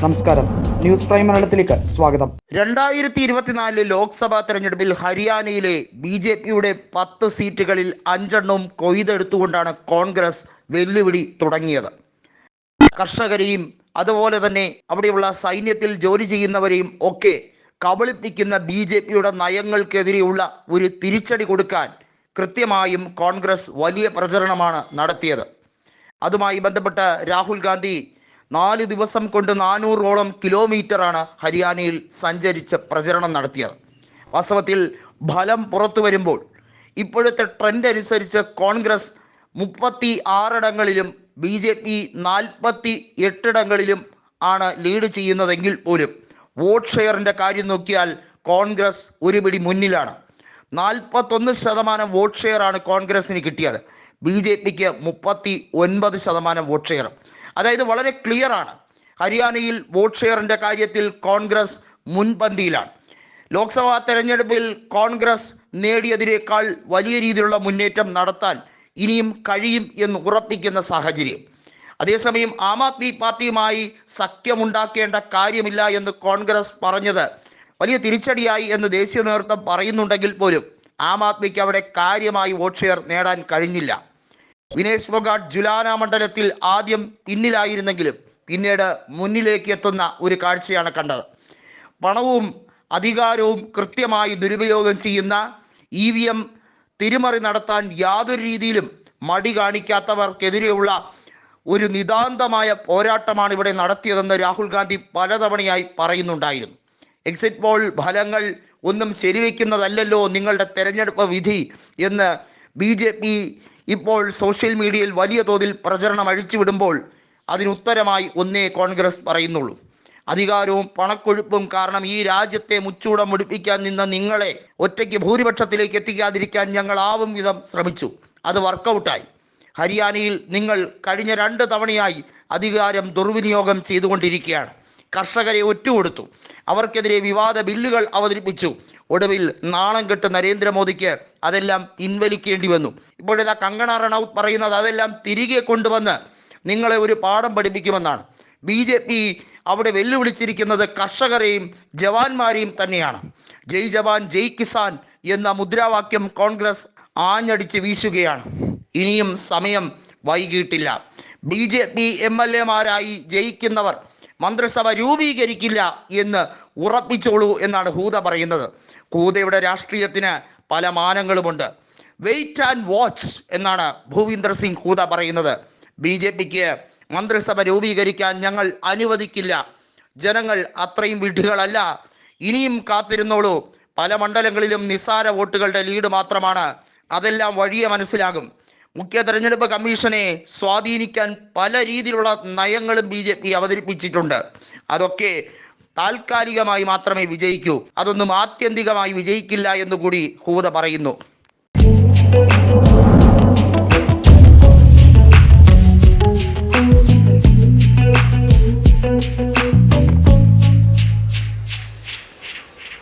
നമസ്കാരം. News prime മലയാളത്തിലേക്ക് സ്വാഗതം. രണ്ടായിരത്തി ഇരുപത്തിനാലിലെ ലോക്സഭാ തെരഞ്ഞെടുപ്പിൽ ഹരിയാനയിലെ ബി ജെ പിയുടെ പത്ത് സീറ്റുകളിൽ അഞ്ചെണ്ണവും കൊയ്തെടുത്തുകൊണ്ടാണ് കോൺഗ്രസ് വെല്ലുവിളി തുടങ്ങിയത്. കർഷകരെയും അതുപോലെ തന്നെ അവിടെയുള്ള സൈന്യത്തിൽ ജോലി ചെയ്യുന്നവരെയും ഒക്കെ കബളിപ്പിക്കുന്ന ബി ജെ പിയുടെ നയങ്ങൾക്കെതിരെയുള്ള ഒരു തിരിച്ചടി കൊടുക്കാൻ കൃത്യമായും കോൺഗ്രസ് വലിയ പ്രചരണമാണ് നടത്തിയത്. അതുമായി ബന്ധപ്പെട്ട് രാഹുൽ ഗാന്ധി നാല് ദിവസം കൊണ്ട് നാനൂറോളം കിലോമീറ്ററാണ് ഹരിയാനയിൽ സഞ്ചരിച്ച് പ്രചരണം നടത്തിയത്. വാസ്തവത്തിൽ ഫലം പുറത്തു വരുമ്പോൾ ഇപ്പോഴത്തെ ട്രെൻഡ് അനുസരിച്ച് കോൺഗ്രസ് മുപ്പത്തി ആറിടങ്ങളിലും ബി ജെ പി നാൽപ്പത്തി എട്ടിടങ്ങളിലും ആണ് ലീഡ് ചെയ്യുന്നതെങ്കിൽ പോലും വോട്ട് ഷെയറിന്റെ കാര്യം നോക്കിയാൽ കോൺഗ്രസ് ഒരു പിടി മുന്നിലാണ്. നാൽപ്പത്തൊന്ന് ശതമാനം വോട്ട് ഷെയറാണ് കോൺഗ്രസിന് കിട്ടിയത്. ബി ജെ പിക്ക് മുപ്പത്തി ഒൻപത് ശതമാനം വോട്ട് ഷെയർ അതായത് വളരെ ക്ലിയർ ആണ്. ഹരിയാനയിൽ വോട്ട് ഷെയറിന്റെ കാര്യത്തിൽ കോൺഗ്രസ് മുൻപന്തിയിലാണ്. ലോക്സഭാ തെരഞ്ഞെടുപ്പിൽ കോൺഗ്രസ് നേടിയതിനേക്കാൾ വലിയ രീതിയിലുള്ള മുന്നേറ്റം നടത്താൻ ഇനിയും കഴിയും എന്ന് ഉറപ്പിക്കുന്ന സാഹചര്യം. അതേസമയം ആം ആദ്മി പാർട്ടിയുമായി സഖ്യമുണ്ടാക്കേണ്ട കാര്യമില്ല എന്ന് കോൺഗ്രസ് പറഞ്ഞത് വലിയ തിരിച്ചടിയായി എന്ന് ദേശീയ നേതൃത്വം പറയുന്നുണ്ടെങ്കിൽ പോലും ആം ആദ്മിക്ക് അവിടെ കാര്യമായി വോട്ട് ഷെയർ നേടാൻ കഴിഞ്ഞില്ല. വിനേഷ് ഫോഗാട്ട് ജുലാന മണ്ഡലത്തിൽ ആദ്യം പിന്നിലായിരുന്നെങ്കിലും പിന്നീട് മുന്നിലേക്ക് എത്തുന്ന ഒരു കാഴ്ചയാണ് കണ്ടത്. പണവും അധികാരവും കൃത്യമായി ദുരുപയോഗം ചെയ്യുന്ന ഇ വി എം തിരിമറി നടത്താൻ യാതൊരു രീതിയിലും മടി കാണിക്കാത്തവർക്കെതിരെയുള്ള ഒരു നിതാന്തമായ പോരാട്ടമാണ് ഇവിടെ നടത്തിയതെന്ന് രാഹുൽ ഗാന്ധി പലതവണയായി പറയുന്നുണ്ടായിരുന്നു. എക്സിറ്റ് പോൾ ഫലങ്ങൾ ഒന്നും ശരിവെക്കുന്നതല്ലല്ലോ നിങ്ങളുടെ തെരഞ്ഞെടുപ്പ് വിധി എന്ന് ബി ജെ പി ഇപ്പോൾ സോഷ്യൽ മീഡിയയിൽ വലിയ തോതിൽ പ്രചരണം അഴിച്ചുവിടുമ്പോൾ അതിനുത്തരമായി ഒന്നേ കോൺഗ്രസ് പറയുന്നുള്ളൂ. അധികാരവും പണക്കൊഴുപ്പും കാരണം ഈ രാജ്യത്തെ മുച്ചൂടം മുടിപ്പിക്കാൻ നിന്ന നിങ്ങളെ ഒറ്റയ്ക്ക് ഭൂരിപക്ഷത്തിലേക്ക് എത്തിക്കാതിരിക്കാൻ ഞങ്ങൾ ആവും വിധം ശ്രമിച്ചു. അത് വർക്കൗട്ടായി. ഹരിയാനയിൽ നിങ്ങൾ കഴിഞ്ഞ രണ്ട് തവണയായി അധികാരം ദുർവിനിയോഗം ചെയ്തുകൊണ്ടിരിക്കുകയാണ്. കർഷകരെ ഒറ്റുകൊടുത്തു അവർക്കെതിരെ വിവാദ ബില്ലുകൾ അവതരിപ്പിച്ചു. ഒടുവിൽ നാണം കെട്ട് നരേന്ദ്രമോദിക്ക് അതെല്ലാം പിൻവലിക്കേണ്ടി വന്നു. ഇപ്പോഴിതാ കങ്കണ റണൌത്ത് പറയുന്നത് അതെല്ലാം തിരികെ കൊണ്ടുവന്ന് നിങ്ങളെ ഒരു പാഠം പഠിപ്പിക്കുമെന്നാണ്. ബി ജെ പി അവിടെ വെല്ലുവിളിച്ചിരിക്കുന്നത് കർഷകരെയും ജവാന്മാരെയും തന്നെയാണ്. ജയ് ജവാൻ ജയ് കിസാൻ എന്ന മുദ്രാവാക്യം കോൺഗ്രസ് ആഞ്ഞടിച്ച് വീശുകയാണ്. ഇനിയും സമയം വൈകിട്ടില്ല. B J P M L എമാരായി ജയിക്കുന്നവർ മന്ത്രിസഭ രൂപീകരിക്കില്ല എന്ന് ഉറപ്പിച്ചോളൂ എന്നാണ് ഹൂത പറയുന്നത്. ഹൂതയുടെ രാഷ്ട്രീയത്തിന് പല മാനങ്ങളുമുണ്ട്. വെയിറ്റ് ആൻഡ് വാച്ച് എന്നാണ് ഭൂവീന്ദർ സിംഗ് കൂത പറയുന്നത്. ബി ജെ പിക്ക് മന്ത്രിസഭ രൂപീകരിക്കാൻ ഞങ്ങൾ അനുവദിക്കില്ല. ജനങ്ങൾ അത്രയും വിഡ്ഢികളല്ല. ഇനിയും കാത്തിരുന്നോളൂ. പല മണ്ഡലങ്ങളിലും നിസ്സാര വോട്ടുകളുടെ ലീഡ് മാത്രമാണ്. അതെല്ലാം വഴിയെ മനസ്സിലാകും. മുഖ്യ തെരഞ്ഞെടുപ്പ് കമ്മീഷനെ സ്വാധീനിക്കാൻ പല രീതിയിലുള്ള നയങ്ങളും ബി അവതരിപ്പിച്ചിട്ടുണ്ട്. അതൊക്കെ താൽക്കാലികമായി മാത്രമേ വിജയിക്കൂ. അതൊന്നും ആത്യന്തികമായി വിജയിക്കില്ല എന്നുകൂടി ഹൂത പറയുന്നു.